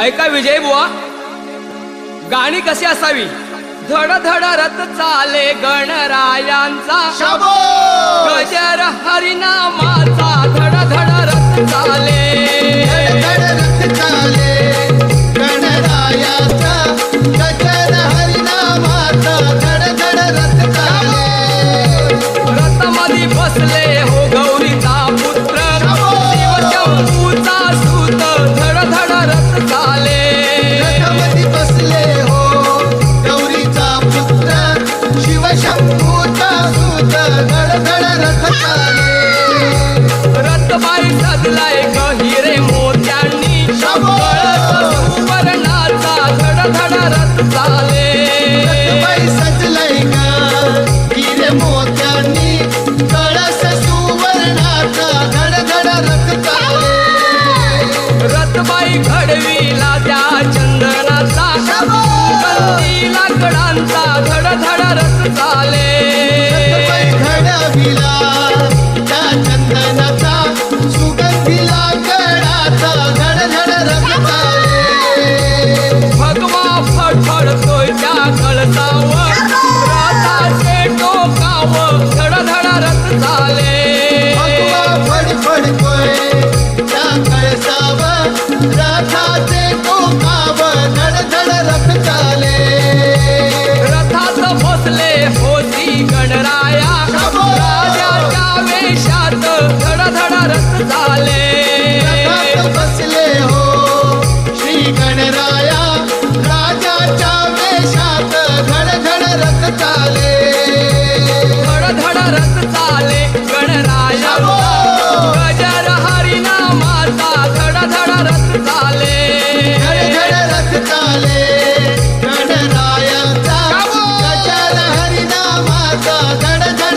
ऐका विजय बुवा. गाणी कशी असावी? धड धड रथ चाले गणरायांचा. गजर हरिनामाचा पुत्र सूत धड रथ चाले रथबाई सजलाय गहिरे मोत्यांनी सुवर्णाचा रथ चाले बाई सजलय का हिरे मोत्यांनी कळस सुवर्णाचा रथ चाले रथबाई घडवीला त्या चंदनाचा. लाकडांचा धड धड रथ चाले. घडविला त्या चंदनाचा सुगंधीला कडाचा धड धड रथ चाले. भगवा फडफडतोय त्या कळसावर.